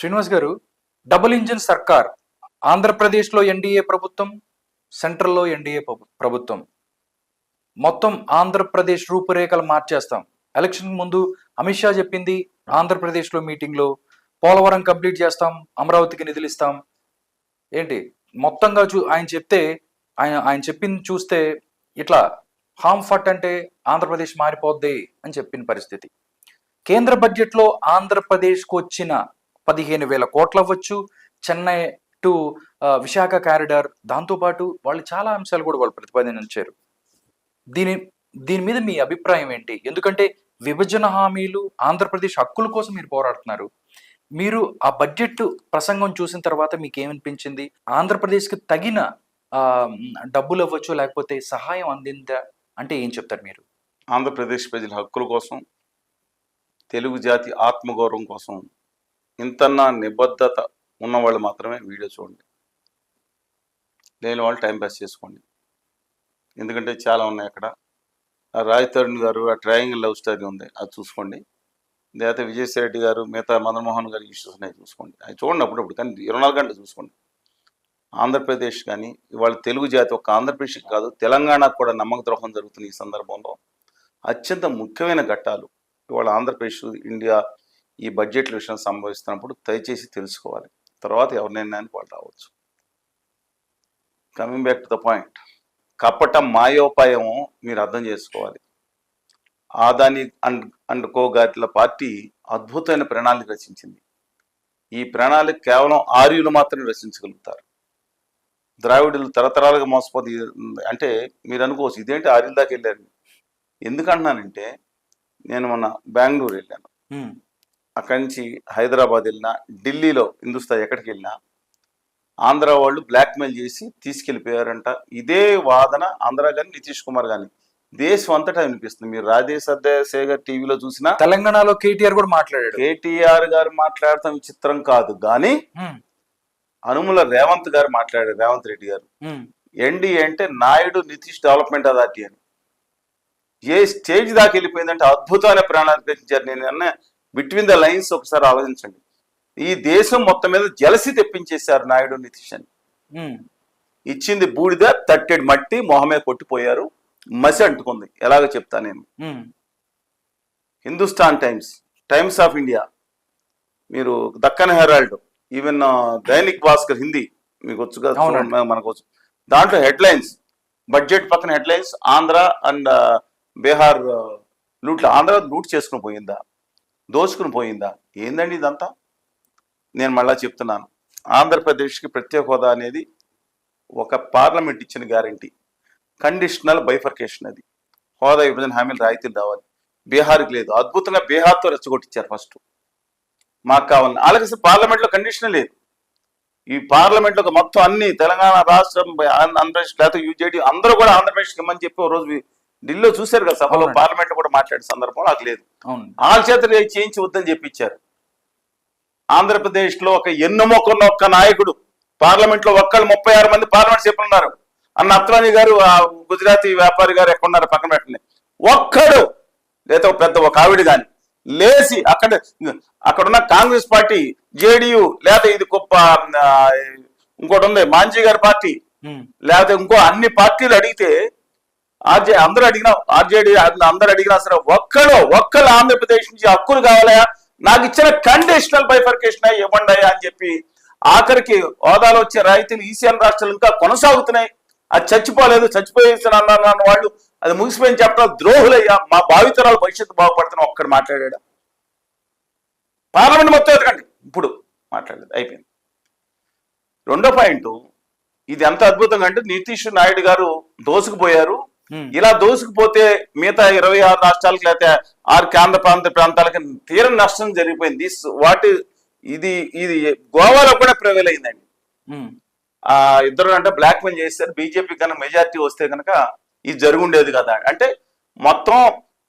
శ్రీనివాస్ గారు double engine సర్కార్ ఆంధ్రప్రదేశ్లో ఎన్డీఏ ప్రభుత్వం సెంట్రల్లో ఎన్డీఏ ప్రభుత్వం. మొత్తం ఆంధ్రప్రదేశ్ రూపురేఖలు మార్చేస్తాం. ఎలక్షన్ ముందు అమిత్ షా చెప్పింది ఆంధ్రప్రదేశ్లో మీటింగ్లో పోలవరం కంప్లీట్ చేస్తాం అమరావతికి నిధులు ఇస్తాం. ఏంటి? మొత్తంగా చూ ఆయన చెప్తే ఆయన ఆయన చెప్పింది చూస్తే ఇట్లా హామ్ ఫట్ అంటే ఆంధ్రప్రదేశ్ మారిపోద్ది అని చెప్పిన పరిస్థితి. కేంద్ర బడ్జెట్లో ఆంధ్రప్రదేశ్కు వచ్చిన పదిహేను వేల కోట్లు అవ్వచ్చు చెన్నై టు విశాఖ కారిడార్. దాంతోపాటు వాళ్ళు చాలా అంశాలు కూడా వాళ్ళు ప్రతిపాదించారు. దీని దీని మీద మీ అభిప్రాయం ఏంటి? ఎందుకంటే విభజన హామీలు ఆంధ్రప్రదేశ్ హక్కుల కోసం మీరు పోరాడుతున్నారు. మీరు ఆ బడ్జెట్ ప్రసంగం చూసిన తర్వాత మీకు ఏమనిపించింది ఆంధ్రప్రదేశ్కి తగిన డబ్బులు అవ్వచ్చు లేకపోతే సహాయం అందిందా? అంటే ఏం చెప్తారు మీరు? ఆంధ్రప్రదేశ్ ప్రజల హక్కుల కోసం తెలుగు జాతి ఆత్మగౌరవం కోసం ఇంతన్నా నిబద్ధత ఉన్నవాళ్ళు మాత్రమే వీడియో చూడండి. లేని వాళ్ళు టైంపాస్ చేసుకోండి. ఎందుకంటే చాలా ఉన్నాయి అక్కడ. ఆ రాజ్ తరుణ్ గారు ఆ ట్రయాంగిల్ లవ్ స్టోరీ ఉంది. అది చూసుకోండి. లేకపోతే విజయసాయి రెడ్డి గారు మిగతా మదన్మోహన్ గారి ఇష్యూస్ ఉన్నాయి చూసుకోండి. అది చూడండి అప్పుడప్పుడు కానీ ఇరవై నాలుగు గంటలు చూసుకోండి. ఆంధ్రప్రదేశ్ కానీ ఇవాళ తెలుగు జాతి ఒక ఆంధ్రప్రదేశ్ కాదు తెలంగాణకు కూడా నమ్మక ద్రోహం జరుగుతున్న ఈ సందర్భంలో అత్యంత ముఖ్యమైన ఘట్టాలు ఇవాళ ఆంధ్రప్రదేశ్ ఇండియా ఈ బడ్జెట్ల విషయం సంభవిస్తున్నప్పుడు దయచేసి తెలుసుకోవాలి. తర్వాత ఎవరి నిర్ణయానికి వాళ్ళు రావచ్చు. Coming back to the point కపట మాయోపాయం మీరు అర్థం చేసుకోవాలి. ఆదాని అండ్ అండ్ కోగాట్ల పార్టీ అద్భుతమైన ప్రణాళిక రచించింది. ఈ ప్రణాళిక కేవలం ఆర్యులు మాత్రమే రచించగలుగుతారు. ద్రావిడులు తరతరాలుగా మోసపోతే అంటే మీరు అనుకోవచ్చు ఇదేంటి ఆర్యుల దాకా వెళ్ళారు? ఎందుకంటున్నానంటే నేను మొన్న బెంగళూరు వెళ్ళాను. అక్కడి నుంచి హైదరాబాద్ వెళ్ళినా ఢిల్లీలో హిందుస్థాన్ ఎక్కడికి వెళ్ళినా ఆంధ్ర వాళ్ళు బ్లాక్మెయిల్ చేసి తీసుకెళ్ళిపోయారంట. ఇదే వాదన ఆంధ్ర కానీ నితీష్ కుమార్ కానీ దేశం అంతటా వినిపిస్తుంది. మీరు రాజేష్ శేఖర్ టీవీలో చూసినా తెలంగాణలో కేటీఆర్ కూడా మాట్లాడాడు. కేటీఆర్ గారు మాట్లాడటం విచిత్రం కాదు. కానీ అనుముల రేవంత్ గారు మాట్లాడారు రేవంత్ రెడ్డి గారు. ఎన్డీ అంటే నాయుడు నితీష్ డెవలప్మెంట్ అథారిటీ అని. ఏ స్టేజ్ దాకా వెళ్ళిపోయిందంటే అద్భుతమైన రచించారు నేను బిట్వీన్ ద లైన్స్ ఒకసారి ఆలోచించండి. ఈ దేశం మొత్తం మీద జలసి తెప్పించేశారు నాయుడు నితీష్ అని. ఇచ్చింది బూడిద తట్టెడు మట్టి మొహమే కొట్టిపోయారు మసి అంటుకుంది. ఎలాగ చెప్తా నేను. Hindustan Times Times of India. మీరు దక్కన్ హెరాల్డ్ ఈవెన్ దైనిక్ భాస్కర్ హిందీ మీకు వచ్చు కదా మనకు వచ్చు దాంట్లో హెడ్లైన్స్ బడ్జెట్ పక్కన headlines Andhra and Bihar loot Andhra loot చేసుకుని పోయిందా? దోచుకుని పోయిందా? ఏందండి ఇదంతా? నేను మళ్ళా చెప్తున్నాను. ఆంధ్రప్రదేశ్కి ప్రత్యేక హోదా అనేది ఒక పార్లమెంట్ ఇచ్చిన గ్యారంటీ. కండిషనల్ బైఫర్కేషన్ అది. హోదా విభజన హామీలు రాయితీలు రావాలి. బీహార్కి లేదు. అద్భుతంగా బీహార్తో రెచ్చగొట్టించారు ఫస్ట్. మాకు కావాలి అలాగే పార్లమెంట్లో కండిషన్ లేదు. ఈ పార్లమెంట్లో మొత్తం అన్ని తెలంగాణ రాష్ట్రం ఆంధ్రప్రదేశ్ లేకపోతే యూజేడీ అందరూ కూడా ఆంధ్రప్రదేశ్కి ఇమ్మని చెప్పి ఒక రోజు ఢిల్లీలో చూశారు కదా సభలో. పార్లమెంట్ కూడా మాట్లాడే సందర్భం నాకు లేదు. వాళ్ళ చేత చేయించి వద్దని చెప్పించారు ఆంధ్రప్రదేశ్లో ఒక ఎన్నుమొక్కున్న ఒక్క నాయకుడు పార్లమెంట్లో ఒక్కళ్ళు ముప్పై ఆరు మంది పార్లమెంట్ సభ్యులు ఉన్నారు. అన్న అత్వాని గారు ఆ గుజరాతీ వ్యాపారి గారు ఎక్కడున్నారు పక్కన పెట్టండి. ఒక్కడు లేదా పెద్ద ఒక ఆవిడ గాని లేచి అక్కడ అక్కడున్న కాంగ్రెస్ పార్టీ జేడియు లేదా ఇది గొప్ప ఇంకోటి ఉంది మాంజీ గారి పార్టీ లేకపోతే ఇంకో అన్ని పార్టీలు అడిగితే ఆర్జే అందరూ అడిగినా ఆర్జేడి అందరూ అడిగినా సరే ఒక్కడు ఒక్కళ్ళు ఆంధ్రప్రదేశ్ నుంచి హక్కులు కావాలయా నాకు ఇచ్చిన కండిషనల్ బైఫర్కేషన్ ఇవ్వండి అయ్యా అని చెప్పి ఆఖరికి హోదాలో వచ్చే రాయితీలు ఈశాన్య రాష్ట్రాలు ఇంకా కొనసాగుతున్నాయి. అది చచ్చిపోలేదు చచ్చిపోయేసిన అన్నారు అన్న వాళ్ళు. అది ముగిసిపోయిన చెప్పడం ద్రోహులయ్యా. మా భావితరాలు భవిష్యత్తు బాగుపడుతున్నా ఒక్కడు మాట్లాడాడు? పార్లమెంట్ మొత్తం ఎదకండి ఇప్పుడు మాట్లాడలేదు. అయిపోయింది. రెండో పాయింట్ ఇది ఎంత అద్భుతంగా అంటే నితీష్ నాయుడు గారు దోసుకుపోయారు. ఇలా దోసుకుపోతే మిగతా ఇరవై ఆరు రాష్ట్రాలకు లేకపోతే ఆరు కేంద్ర ప్రాంత ప్రాంతాలకి తీరం నష్టం జరిగిపోయింది. వాట్ ఇది ఇది గోవాలో కూడా ప్రివేల్ అయిందండి ఆ ఇద్దరు అంటే బ్లాక్ మెయిల్ చేస్తారు. బీజేపీ కనుక మెజారిటీ వస్తే కనుక ఇది జరుగుండేది కదా. అంటే మొత్తం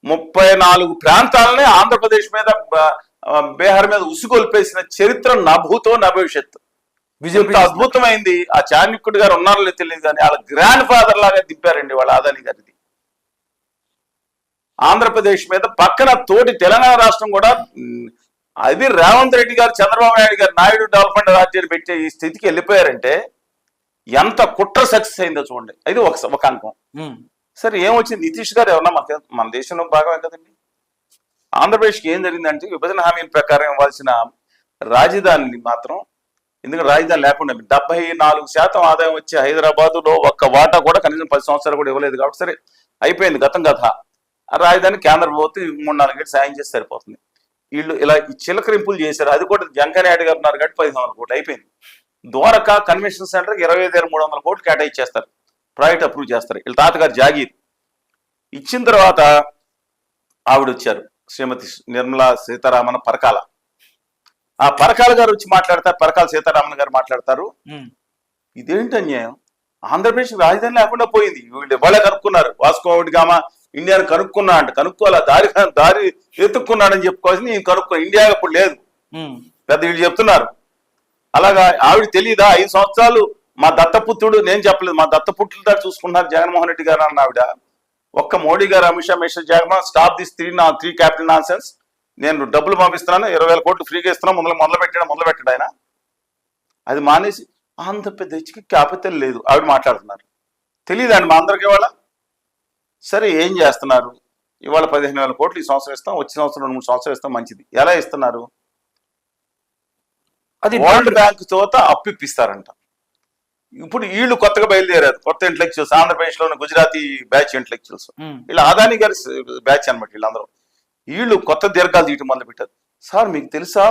ముప్పై నాలుగు ప్రాంతాలని ఆంధ్రప్రదేశ్ మీద బీహార్ మీద ఉసుగొల్పేసిన చరిత్ర నభూతో నభవిష్యత్తు బీజేపీ అద్భుతమైంది. ఆ చాణక్యుడు గారు ఉన్నారో తెలియదు కానీ వాళ్ళ గ్రాండ్ ఫాదర్ లాగా దింపారండి వాళ్ళ ఆదాని గారిది. ఆంధ్రప్రదేశ్ మీద పక్కన తోటి తెలంగాణ రాష్ట్రం కూడా అది రేవంత్ రెడ్డి గారు చంద్రబాబు నాయుడు గారు నాయుడు డెవలప్మెంట్ అథారిటీ పెట్టే ఈ స్థితికి వెళ్ళిపోయారంటే ఎంత కుట్ర సక్సెస్ అయిందో చూడండి. ఇది ఒక ఒక అంకం. సరే ఏమొచ్చింది? నితీష్ గారు ఎవరన్నా మన మన దేశంలో భాగమే కదండి. ఆంధ్రప్రదేశ్కి ఏం జరిగిందంటే విభజన హామీల ప్రకారం ఇవ్వాల్సిన రాజధానిని మాత్రం ఎందుకంటే రాజధాని లేకుండా డెబ్బై నాలుగు శాతం ఆదాయం వచ్చే హైదరాబాదులో ఒక్క వాటా కూడా కనీసం పది సంవత్సరాలు కూడా ఇవ్వలేదు కాబట్టి సరే అయిపోయింది గతం కథ. రాజధాని కేంద్ర ప్రభుత్వం ఈ మూడు నాలుగేళ్ళు సాయం చేసి సరిపోతుంది. వీళ్ళు ఇలా ఈ చిలకరింపులు చేశారు. అది కూడా జంకనాయుడు గారు ఉన్నారు కాబట్టి పదిహేను వందల కోట్లు అయిపోయింది. ద్వారకా కన్వెన్షన్ సెంటర్కి ఇరవై ఐదు మూడు వందల కోట్లు కేటాయించేస్తారు ప్రాజెక్ట్ అప్రూవ్ చేస్తారు. వీళ్ళ తాతగారు జాగీర్. ఇచ్చిన తర్వాత ఆవిడ వచ్చారు శ్రీమతి నిర్మలా సీతారామన్ పరకాల. ఆ పరకాల గారు వచ్చి మాట్లాడతారు పరకాల సీతారామన్ గారు మాట్లాడతారు. ఇదేంటి అన్యాయం? ఆంధ్రప్రదేశ్ రాజధాని లేకుండా పోయింది. వీళ్ళు వాళ్ళే కనుక్కున్నారు. వాస్కోవిడ్ గామ ఇండియాను కనుక్కున్నా అంట కనుక్కోవాలా? దారి దారి ఎత్తుక్కున్నాడని చెప్పుకోవాల్సింది నేను కనుక్కో ఇండియా ఇప్పుడు లేదు. పెద్ద వీళ్ళు చెప్తున్నారు. అలాగా ఆవిడ తెలియదా ఐదు సంవత్సరాలు మా దత్తపుత్రుడు నేను చెప్పలేదు మా దత్తపుత్రుడు దాకా చూసుకున్నారు జగన్మోహన్ రెడ్డి గారు అన్న ఆవిడ. ఒక్క Modi garu Amit Shah mister Jaganmohan stop this three నా త్రీ క్యాపిటల్ నాన్ సెన్స్ నేను డబ్బులు పంపిస్తున్నాను ఇరవై వేల కోట్లు ఫ్రీగా ఇస్తున్నాను మొదలు మొదలు పెట్టాడు మొదలు పెట్టాడు ఆయన. అది మానేసి అంత పెద్ద హెచ్కి క్యాపిటల్ లేదు ఆవిడ మాట్లాడుతున్నారు. తెలియదండి మా అందరికి ఇవాళ. సరే ఏం చేస్తున్నారు? ఇవాళ పదిహేను వేల కోట్లు ఈ సంవత్సరం ఇస్తాం వచ్చే సంవత్సరం రెండు మూడు సంవత్సరాలు ఇస్తాం మంచిది. ఎలా ఇస్తున్నారు? అది వరల్డ్ బ్యాంక్ తోత అప్పు ఇప్పిస్తారంట. ఇప్పుడు వీళ్ళు కొత్తగా బయలుదేరారు కొత్త ఇంటలెక్చువల్స్ ఆంధ్రప్రదేశ్లోని గుజరాతీ బ్యాచ్ ఇంటలెక్చువల్స్ వీళ్ళు అదాని గారి బ్యాచ్ అనమాట వీళ్ళందరూ. వీళ్ళు కొత్త దీర్ఘాలు తీయటం మొదలు పెట్టారు సార్ మీకు తెలుసా?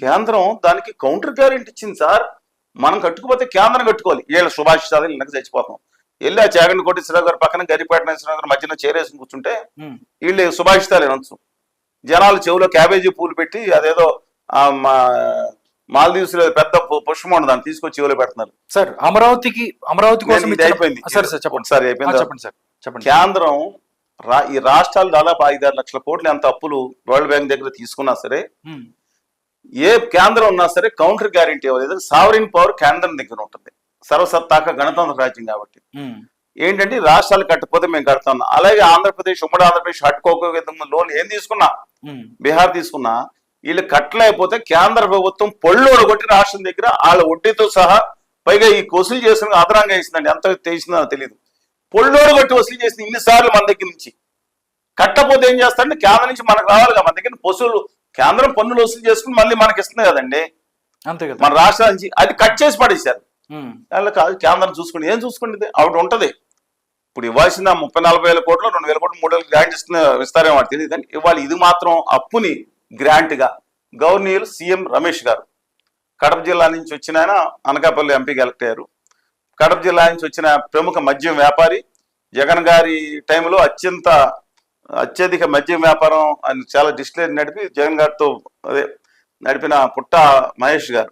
కేంద్రం దానికి కౌంటర్ గ్యారెంటీ ఇచ్చింది సార్. మనం కట్టుకుపోతే కేంద్రం కట్టుకోవాలి. వీళ్ళ సుభాషితాలు వెనక చచ్చిపోతాం. వెళ్ళి ఆ చాగండి కోటేశ్వరరావు గారు పక్కన గరిపేట గారు మధ్యన చేరేసుకుని కూర్చుంటే వీళ్ళు సుభాషితాలు వినొచ్చు జనాలు చెవిలో క్యాబేజీ పూలు పెట్టి అదేదో మాల్దీవ్స్లో పెద్ద పుష్పం ఉంది దాన్ని తీసుకొచ్చి చెవిలో పెడుతున్నారు. సార్ అమరావతికి అమరావతి కోసం అయిపోయింది. సార్ సార్ చెప్పండి. ఆ, అయిపోయింది? చెప్పండి సార్. చెప్పండి. కేంద్రం రా ఈ రాష్ట్రాలు దాదాపు ఐదారు లక్షల కోట్లు ఎంత అప్పులు వరల్డ్ బ్యాంక్ దగ్గర తీసుకున్నా సరే ఏ కేంద్రం ఉన్నా సరే కౌంటర్ గ్యారెంటీ ఇవ్వలేదు. సావరిన్ పవర్ కేంద్రం దగ్గర ఉంటుంది. సర్వసత్తాక గణతంత్ర రాజ్యం కాబట్టి. ఏంటంటే రాష్ట్రాలు కట్టకపోతే మేము కడతాం. అలాగే ఆంధ్రప్రదేశ్ ఉమ్మడి ఆంధ్రప్రదేశ్ హట్టుకోక లోన్ ఏం తీసుకున్నా? బీహార్ తీసుకున్నా వీళ్ళు కట్టలేకపోతే కేంద్ర ప్రభుత్వం పొళ్ళోడు కొట్టి రాష్ట్రం దగ్గర వాళ్ళ వడ్డీతో సహా పైగా ఈ వసూలు చేసిన అదనంగా ఇస్తుందండి ఎంత తెలిసిందో తెలియదు పొళ్ళోడు కొట్టి వసూలు చేసింది ఇన్నిసార్లు మన దగ్గర నుంచి. కట్టపోతే ఏం చేస్తారంటే కేంద్రం నుంచి మనకు రావాలిగా మన దగ్గర వసూలు కేంద్రం పన్నులు వసూలు చేసుకుని మళ్ళీ మనకి ఇస్తుంది కదండి. అంతే కదా. మన రాష్ట్రాల నుంచి అది కట్ చేసి పడేశారు. వాళ్ళ కాదు కేంద్రం చూసుకోండి ఏం చూసుకోండి ఆవిడ ఉంటది. ఇప్పుడు ఇవ్వాల్సిన ముప్పై నలభై వేల కోట్లు రెండు వేల కోట్లు మూడు వేల గ్రాంట్ ఇస్తున్న ఇస్తారేమో వాడు తెలియదు కానీ ఇవాళ ఇది మాత్రం అప్పుని గ్రాంట్గా గవర్నీయులు సీఎం రమేష్ గారు. కడప జిల్లా నుంచి వచ్చిన ఆయన అనకాపల్లి ఎంపీకి ఎలక్ట్ అయ్యారు. కడప జిల్లా నుంచి వచ్చిన ప్రముఖ మద్యం వ్యాపారి జగన్ గారి టైంలో అత్యంత అత్యధిక మద్యం వ్యాపారం ఆయన చాలా డిస్ప్లే నడిపి జగన్ గారితో అదే నడిపిన పుట్ట మహేష్ గారు.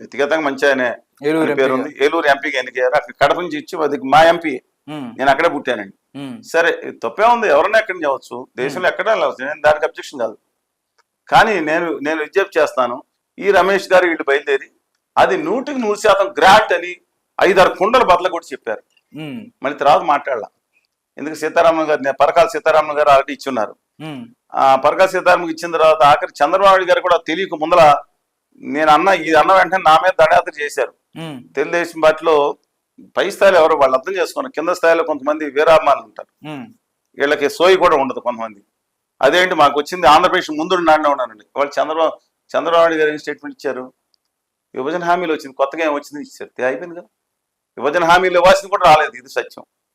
వ్యక్తిగతంగా మంచి ఆయన ఏలూరు ఆయన పేరు ఎంపీ ఉంది. ఏలూరు ఎంపీకి ఎన్నికయ్యారు. అక్కడ కడప నుంచి ఇచ్చి అది మా ఎంపీ. నేను అక్కడే పుట్టానండి. సరే తప్పే ఉంది. ఎవరైనా ఎక్కడి నుంచి అవ్వచ్చు దేశంలో ఎక్కడ నేను దానికి అబ్జెక్షన్ కాదు. కానీ నేను నేను విజ్ఞప్తి చేస్తాను. ఈ రమేష్ గారు వీళ్ళు బయలుదేరి అది నూటికి నూరు శాతం గ్రాంట్ అని ఐదారు కుండలు బదల కూడా చెప్పారు. మళ్ళీ తర్వాత మాట్లాడాల ఎందుకు సీతారామన్ గారు నేను పరకాల సీతారామన్ గారు ఆల్రెడీ ఇచ్చున్నారు. పరకాల సీతారామన్ ఇచ్చిన తర్వాత ఆఖరి చంద్రబాబు గారు కూడా తెలియక ముందల నేను అన్న ఇది అన్న వెంటనే నా మీద దండయాత్ర చేశారు. తెలుగుదేశం పార్టీలో పై స్థాయిలో ఎవరు వాళ్ళు అర్థం చేసుకున్నారు కింద స్థాయిలో కొంతమంది వీరాభిమానులు ఉంటారు. వీళ్ళకి సోయి కూడా ఉండదు కొంతమంది. అదేంటి మాకు వచ్చింది ఆంధ్రప్రదేశ్ ముందు నాడినే ఉన్నానండి. వాళ్ళు చంద్రబాబు చంద్రబాబు గారు ఏం స్టేట్మెంట్ ఇచ్చారు? విభజన హామీలు వచ్చింది కొత్తగా ఏం వచ్చింది ఇచ్చారు? అయిపోయింది కదా. విభజన హామీలు ఇవ్వాల్సింది కూడా రాలేదు ఇది సత్యం.